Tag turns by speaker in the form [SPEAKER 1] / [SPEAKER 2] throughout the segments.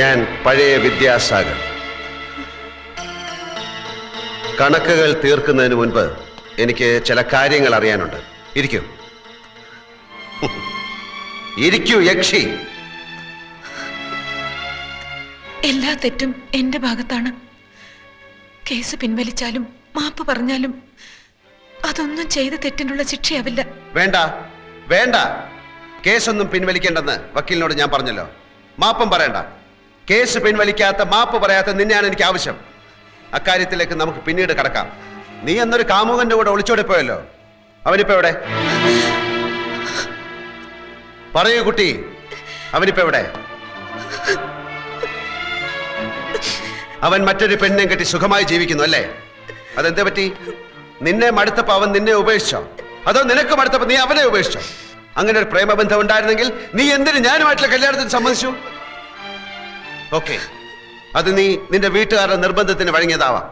[SPEAKER 1] ഞാൻ പഴയ വിദ്യാസാഗർ. കണക്കുകൾ തീർക്കുന്നതിന് മുൻപ് എനിക്ക് ചില കാര്യങ്ങൾ അറിയാനുണ്ട്. ഇരിക്കൂ. ഇരിക്കൂ യക്ഷി.
[SPEAKER 2] എല്ലാ തെറ്റും എന്റെ ഭാഗത്താണ്. കേസ് പിൻവലിച്ചാലും മാപ്പ് പറഞ്ഞാലും അതൊന്നും ചെയ്ത തെറ്റിനുള്ള ശിക്ഷയാവില്ല.
[SPEAKER 1] വേണ്ട വേണ്ട. കേസൊന്നും പിൻവലിക്കേണ്ടെന്ന് വക്കീലിനോട് ഞാൻ പറഞ്ഞല്ലോ. മാപ്പും പറയണ്ട. കേസ് പിൻവലിക്കാത്ത മാപ്പ് പറയാത്ത നിന്നെയാണ് എനിക്ക് ആവശ്യം. അക്കാര്യത്തിലേക്ക് നമുക്ക് പിന്നീട് കടക്കാം. നീ എന്നൊരു കാമുകന്റെ കൂടെ ഒളിച്ചോടി പോയല്ലോ. അവനിപ്പോ എവിടെ? പറയൂ കുട്ടി അവനിപ്പോ എവിടെ? അവൻ മറ്റൊരു പെണ്ണിനെ കെട്ടി സുഖമായി ജീവിക്കുന്നു അല്ലേ? അതെന്താ പറ്റി? നിന്നെ മടുത്തപ്പോ അവൻ നിന്നെ ഉപേക്ഷിച്ചോ? അതോ നിനക്ക് മടുത്തപ്പോ നീ അവനെ ഉപേക്ഷിച്ചോ? അങ്ങനെ ഒരു പ്രേമബന്ധം ഉണ്ടായിരുന്നെങ്കിൽ നീ എന്തിനു ഞാനുമായിട്ടുള്ള കല്യാണത്തിന് സമ്മതിച്ചു? ഓക്കെ. അത് നീ നിന്റെ വീട്ടുകാരുടെ നിർബന്ധത്തിന് വഴങ്ങിയതാവാം.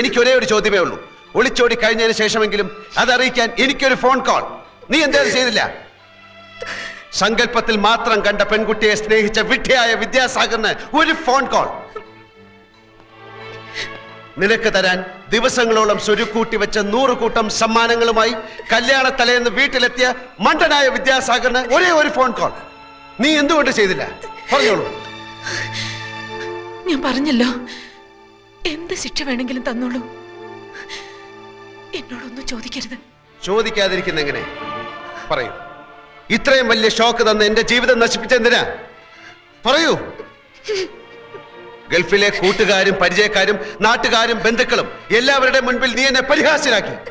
[SPEAKER 1] എനിക്ക് ഒരേ ചോദ്യമേ ഉള്ളൂ. ഒളിച്ചോടി കഴിഞ്ഞതിന് ശേഷമെങ്കിലും അതറിയിക്കാൻ എനിക്കൊരു ഫോൺ കോൾ നീ എന്താ ചെയ്തില്ല? സങ്കല്പത്തിൽ മാത്രം കണ്ട പെൺകുട്ടിയെ സ്നേഹിച്ച വിഡ്ഢിയായ വിദ്യാസാഗറിന് ഒരു ഫോൺ കോൾ നിനക്ക് തരാൻ ദിവസങ്ങളോളം സ്വരുക്കൂട്ടി വെച്ച നൂറ് കൂട്ടം സമ്മാനങ്ങളുമായി കല്യാണ തലേന്ന് വീട്ടിലെത്തിയ മണ്ടനായ വിദ്യാസാഗറിന് ഒരേ ഒരു ഫോൺ കോൾ നീ എന്തുകൊണ്ട് ചെയ്തില്ല? പറഞ്ഞോളൂ.
[SPEAKER 2] ഞാൻ പറഞ്ഞല്ലോ. എന്ത് ശിക്ഷ വേണമെങ്കിലും തന്നോളൂ. എന്നോടൊന്നും ചോദിക്കരുത്.
[SPEAKER 1] ചോദിക്കാതിരിക്കുന്ന എങ്ങനെ പറയൂ. ഇത്രയും വലിയ ഷോക്ക് തന്ന എന്റെ ജീവിതം നശിപ്പിച്ച എന്തിനാ പറയൂ. ഗൾഫിലെ കൂട്ടുകാരും പരിചയക്കാരും നാട്ടുകാരും ബന്ധുക്കളും എല്ലാവരുടെ മുൻപിൽ നീ എന്നെ പരിഹാസ്യരാക്കി.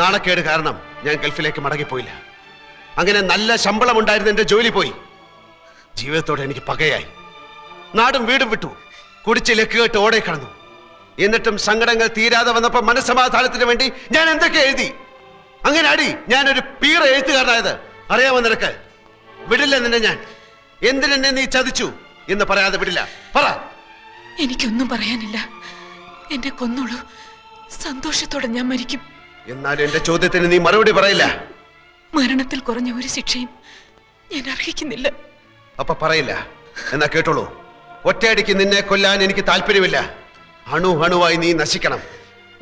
[SPEAKER 1] നാണക്കേട് കാരണം ഞാൻ ഗൾഫിലേക്ക് മടങ്ങിപ്പോയില്ല. അങ്ങനെ നല്ല ശമ്പളം ഉണ്ടായിരുന്ന എന്റെ ജോലി പോയി. ജീവിതത്തോടെ എനിക്ക് പകയായി. നാടും വീടും വിട്ടു. കുടിച്ച് ലക്ക് കേട്ട് ഓടെ കടന്നു. എന്നിട്ടും സങ്കടങ്ങൾ തീരാതെ വന്നപ്പോൾ മനസ്സമാധാനത്തിന് വേണ്ടി ഞാൻ എന്തൊക്കെ എഴുതി? അങ്ങനെ അടി ഞാനൊരു പീറ എഴുത്തുകാരനായത്. അറിയാമോ നിനക്ക്? വിടില്ല നിന്നെ ഞാൻ. എന്തിനെന്നെ നീ ചതിച്ചു എന്ന് പറയാതെ വിടില്ല. പറ.
[SPEAKER 2] എനിക്കൊന്നും പറയാനില്ല. എന്നെ കൊന്നോളൂ. സന്തോഷത്തോടെ ഞാൻ മരിക്കും.
[SPEAKER 1] എന്നാൽ എന്റെ ചോദ്യത്തിന് നീ മറുപടി പറയില്ല.
[SPEAKER 2] മരണത്തിൽ കുറഞ്ഞ ഒരു ശിക്ഷയും ഞാൻ അർഹിക്കുന്നില്ല.
[SPEAKER 1] അപ്പൊ പറയില്ല. എന്നാ കേട്ടോളൂ. ഒറ്റയടിക്ക് നിന്നെ കൊല്ലാൻ എനിക്ക് താല്പര്യമില്ല. അണു അണുവായി നീ നശിക്കണം.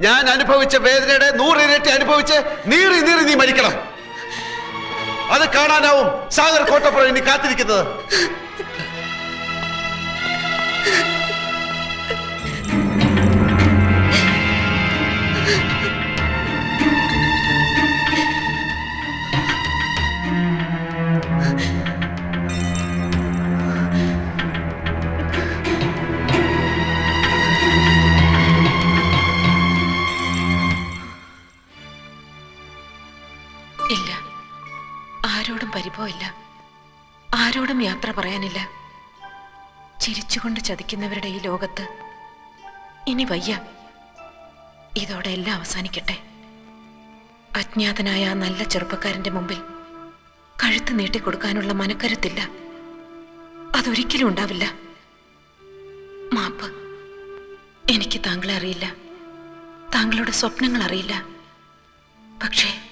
[SPEAKER 1] ഞാൻ അനുഭവിച്ച വേദനയുടെ നൂറിരട്ടി അനുഭവിച്ച് നീറി നീറി നീ മരിക്കണം. അത് കാണാനാവും സാഗർ കോട്ടപ്പുറം ഇനി കാത്തിരിക്കുന്നത്.
[SPEAKER 2] ഇല്ല. ആരോടും പരിഭവമില്ല. ആരോടും യാത്ര പറയാനില്ല. ചിരിച്ചുകൊണ്ട് ചതിക്കുന്നവരുടെ ഈ ലോകത്ത് ഇനി വയ്യ. ഇതോടെ എല്ലാം അവസാനിക്കട്ടെ. അജ്ഞാതനായ ആ നല്ല ചെറുപ്പക്കാരന്റെ മുമ്പിൽ കഴുത്ത് നീട്ടിക്കൊടുക്കാനുള്ള മനക്കരുത്തില്ല. അതൊരിക്കലും ഉണ്ടാവില്ല. മാപ്പ് എനിക്ക് താങ്കളെ അറിയില്ല. താങ്കളുടെ സ്വപ്നങ്ങൾ അറിയില്ല. പക്ഷേ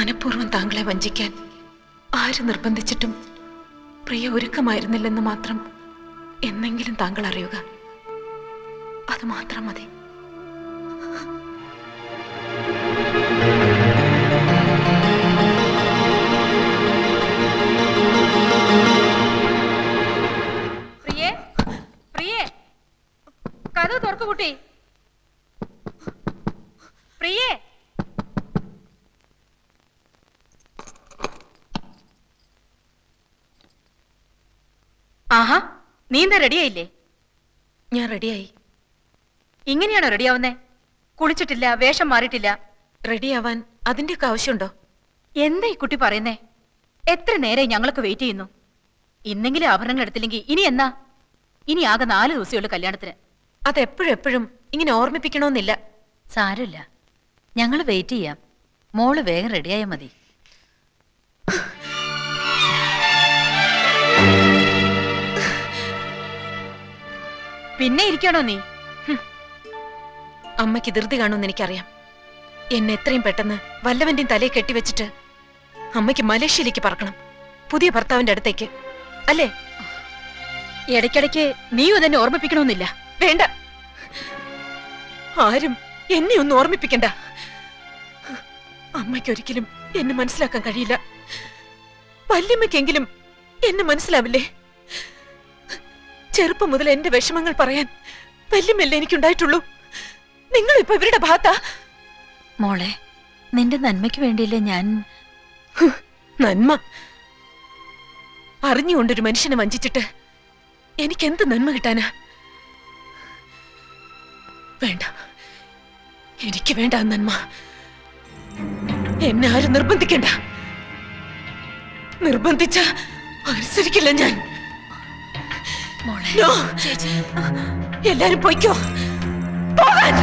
[SPEAKER 2] മനഃപൂർവം താങ്കളെ വഞ്ചിക്കാൻ ആര് നിർബന്ധിച്ചിട്ടും പ്രിയ ഒരുക്കമായിരുന്നില്ലെന്ന് മാത്രം എന്നെങ്കിലും താങ്കൾ അറിയുക. അത് മാത്രം മതി.
[SPEAKER 3] പ്രിയേ കഥ തുറക്കു കുട്ടി. പ്രിയേ ആഹാ നീ എന്താ റെഡിയായില്ലേ?
[SPEAKER 2] ഞാൻ റെഡിയായി.
[SPEAKER 3] ഇങ്ങനെയാണോ റെഡിയാവുന്നേ? കുളിച്ചിട്ടില്ല വേഷം മാറിയിട്ടില്ല.
[SPEAKER 2] റെഡിയാവാൻ അതിന്റെയൊക്കെ ആവശ്യമുണ്ടോ?
[SPEAKER 3] എന്താ ഈ കുട്ടി പറയുന്നേ? എത്ര നേരെ ഞങ്ങളൊക്കെ വെയിറ്റ് ചെയ്യുന്നു? ഇന്നെങ്കിലും ആഭരണങ്ങൾ എടുത്തില്ലെങ്കിൽ ഇനി എന്നാ? ഇനി ആകെ നാല് ദിവസമുള്ള കല്യാണത്തിന്.
[SPEAKER 2] അതെപ്പോഴും എപ്പോഴും ഇങ്ങനെ ഓർമ്മിപ്പിക്കണമെന്നില്ല.
[SPEAKER 4] സാരമില്ല. ഞങ്ങൾ വെയിറ്റ് ചെയ്യാം. മോൾ വേഗം റെഡിയായാൽ മതി.
[SPEAKER 3] പിന്നെ ഇരിക്കണോ നീ?
[SPEAKER 2] അമ്മയ്ക്ക് ധൃതി കാണുമെന്ന് എനിക്കറിയാം. എന്നെ എത്രയും പെട്ടെന്ന് വല്ലവന്റെയും തലയെ കെട്ടിവെച്ചിട്ട് അമ്മയ്ക്ക് മലേഷ്യയിലേക്ക് പറക്കണം. പുതിയ ഭർത്താവിന്റെ അടുത്തേക്ക്. അല്ലേ?
[SPEAKER 3] ഇടയ്ക്കിടയ്ക്ക് നീയും തന്നെ ഓർമ്മിപ്പിക്കണമെന്നില്ല.
[SPEAKER 2] വേണ്ട. ആരും എന്നെ ഒന്നും ഓർമ്മിപ്പിക്കണ്ട. അമ്മയ്ക്ക് ഒരിക്കലും എന്നെ മനസ്സിലാക്കാൻ കഴിയില്ല. വല്യമ്മയ്ക്കെങ്കിലും എന്നെ മനസ്സിലാവില്ലേ? ചെറുപ്പം മുതൽ എന്റെ വിഷമങ്ങൾ പറയാൻ വല്യമല്ലേ എനിക്കുണ്ടായിട്ടുള്ളൂ. നിങ്ങൾ ഇപ്പൊ ഇവരുടെ ഭാഗത്താ?
[SPEAKER 4] മോളെ നിന്റെ നന്മയ്ക്ക് വേണ്ടിയില്ലേ ഞാൻ
[SPEAKER 2] നന്മ? അറിഞ്ഞുകൊണ്ടൊരു മനുഷ്യനെ വഞ്ചിച്ചിട്ട് എനിക്ക് എന്ത് നന്മ കിട്ടാനാ? വേണ്ട. എനിക്ക് വേണ്ട നന്മ. എന്നെ ആരും നിർബന്ധിക്കണ്ട. നിർബന്ധിച്ച അനുസരിക്കില്ല ഞാൻ. എല്ലാരും പൊയ്ക്കോ. പോകാൻ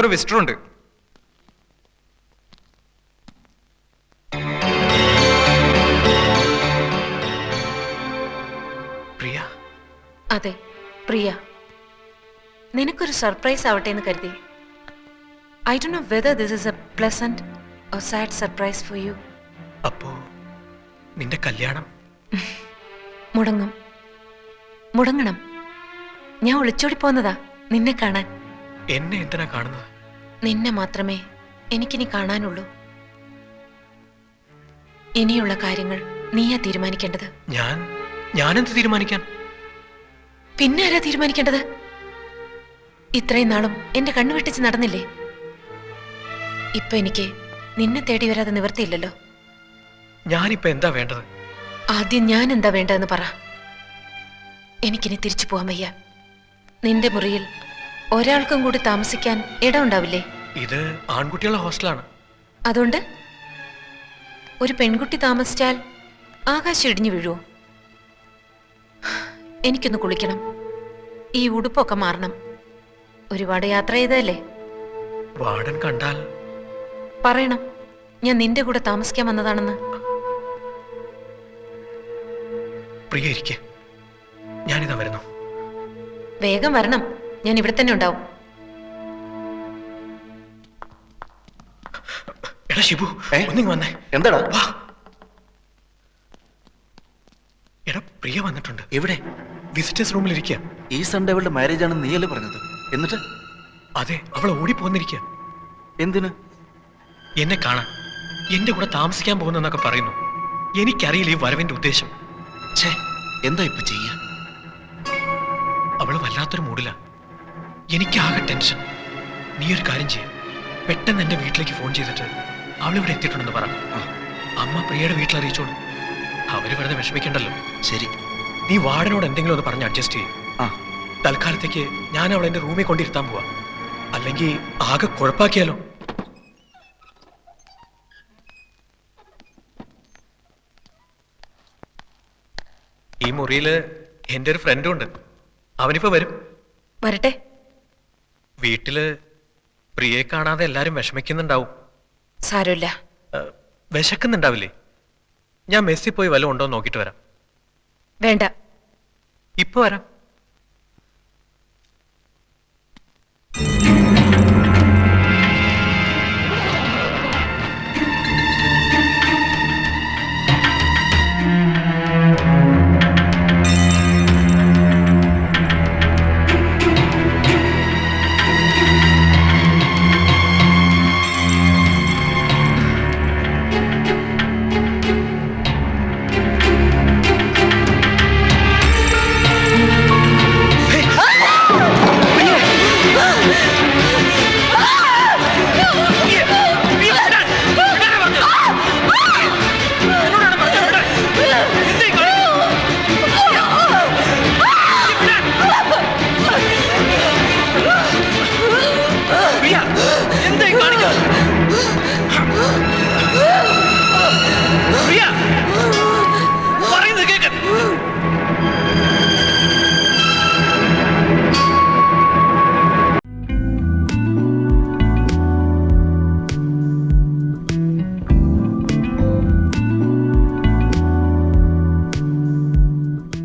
[SPEAKER 5] നിനക്കൊരു വിസ്റ്റർ ഉണ്ട്. പ്രിയ.
[SPEAKER 2] അതെ പ്രിയ. നിനക്കൊരു സർപ്രൈസ് ആവട്ടെ എന്ന് കരുതി. I do know whether this is a pleasant or sad surprise for you
[SPEAKER 5] അപ്പോ നിന്റെ കല്യാണം?
[SPEAKER 2] മുടങ്ങും. മുടങ്ങണം. ഞാൻ ഒളിച്ചോടി പോന്നതാ നിന്നെ കാണാൻ.
[SPEAKER 5] എന്നെ എന്തിനാ കാണുന്നത്?
[SPEAKER 2] നിന്നെ മാത്രമേ എനിക്കിനി കാണാനുള്ളൂ. ഇനിയുള്ള കാര്യങ്ങൾ നീയാ തീരുമാനിക്കേണ്ടത്.
[SPEAKER 5] ഞാൻ? ഞാനെന്ത് തീരുമാനിക്കാൻ?
[SPEAKER 2] പിന്നെ ആരാ തീരുമാനിക്കേണ്ടത്? ഇത്രയും നാളും എന്റെ കണ്ണു വെട്ടിച്ച് നടന്നില്ലേ? ഇപ്പൊ എനിക്ക് നിന്നെ തേടി വരാതെ നിവർത്തിയില്ലല്ലോ.
[SPEAKER 5] ഞാനിപ്പോ എന്താ വേണ്ടത്?
[SPEAKER 2] ആദ്യം ഞാൻ എന്താ വേണ്ടതെന്ന് പറ. എനിക്കിനി തിരിച്ചു പോവാൻ വയ്യ. നിന്റെ മുറിയിൽ ഒരാൾക്കും കൂടി താമസിക്കാൻ ഇടം ഉണ്ടാവില്ലേ
[SPEAKER 5] ഇത് ആൺകുട്ടികളുടെ ഹോസ്റ്റലാണ്.
[SPEAKER 2] അതുകൊണ്ട് ഒരു പെൺകുട്ടി താമസിച്ചാൽ ആകാശം ഇടിഞ്ഞു വീഴുവോ? എനിക്കൊന്ന് കുളിക്കണം. ഈ ഉടുപ്പൊക്കെ മാറണം. ഒരുപാട് യാത്ര ചെയ്തതല്ലേ?
[SPEAKER 5] വാർഡൻ കണ്ടാൽ.
[SPEAKER 2] പറയണം. ഞാൻ നിന്റെ കൂടെ താമസിക്കാൻ വന്നതാണെന്ന്.
[SPEAKER 5] പ്രിയ ഇരിക്കെ. ഞാനിതാ വരുന്നു.
[SPEAKER 2] വേഗം വരണം. ഞാൻ ഇവിടെ തന്നെ ഉണ്ടാവും.
[SPEAKER 5] എടാ ഷിബു ഒന്നിങ്ങ് വന്നേ.
[SPEAKER 6] എന്താടാ?
[SPEAKER 5] വാ. എടാ പ്രിയ വന്നിട്ടുണ്ട്.
[SPEAKER 6] എവിടെ?
[SPEAKER 5] വിസിറ്റേഴ്സ് റൂമിൽ ഇരിക്കുക
[SPEAKER 6] ഈ സൺഡേ അവളുടെ മാരേജ് ആണെന്ന് നീയല്ലേ പറഞ്ഞത്? എന്നിട്ട്?
[SPEAKER 5] അതെ അവൾ ഓടിപ്പോന്നിരിക്കുക
[SPEAKER 6] എന്തിന്?
[SPEAKER 5] എന്നെ കാണാൻ എന്റെ കൂടെ താമസിക്കാൻ പോകുന്നെന്നൊക്കെ പറയുന്നു. എനിക്കറിയില്ല ഈ വരവിന്റെ ഉദ്ദേശം.
[SPEAKER 6] ഛേ എന്താ ഇപ്പൊ ചെയ്യാ?
[SPEAKER 5] അവൾ വല്ലാത്തൊരു മൂഡില എനിക്കാകെ ടെൻഷൻ. നീ ഒരു കാര്യം ചെയ്യ. പെട്ടെന്ന് എന്റെ വീട്ടിലേക്ക് ഫോൺ ചെയ്തിട്ട് അവൾ ഇവിടെ എത്തിയിട്ടുണ്ടെന്ന് പറ. അമ്മ പ്രിയയുടെ വീട്ടിൽ അറിയിച്ചോളൂ. അവർ വെറുതെ വിഷമിക്കണ്ടല്ലോ.
[SPEAKER 6] ശരി.
[SPEAKER 5] നീ വാർഡനോട് എന്തെങ്കിലും ഒന്ന് പറഞ്ഞ് അഡ്ജസ്റ്റ് ചെയ്യും.
[SPEAKER 6] ആ.
[SPEAKER 5] തൽക്കാലത്തേക്ക് ഞാൻ അവളെ എന്റെ റൂമിൽ കൊണ്ടിരുത്താൻ പോവാ. അല്ലെങ്കിൽ ആകെ കുഴപ്പാക്കിയാലോ? ഈ മുറിയിൽ എന്റെ ഒരു ഫ്രണ്ടും ഉണ്ട്. അവനിപ്പോ വരും.
[SPEAKER 2] വരട്ടെ.
[SPEAKER 5] വീട്ടിൽ പ്രിയയെ കാണാതെ എല്ലാരും വിഷമിക്കുന്നുണ്ടാവും.
[SPEAKER 2] സാരമില്ല.
[SPEAKER 5] വിശക്കുന്നുണ്ടാവില്ലേ? ഞാൻ മെസ്സി പോയി വല്ലതും ഉണ്ടോ നോക്കിട്ട് വരാം.
[SPEAKER 2] വേണ്ട.
[SPEAKER 5] ഇപ്പൊ വരാം.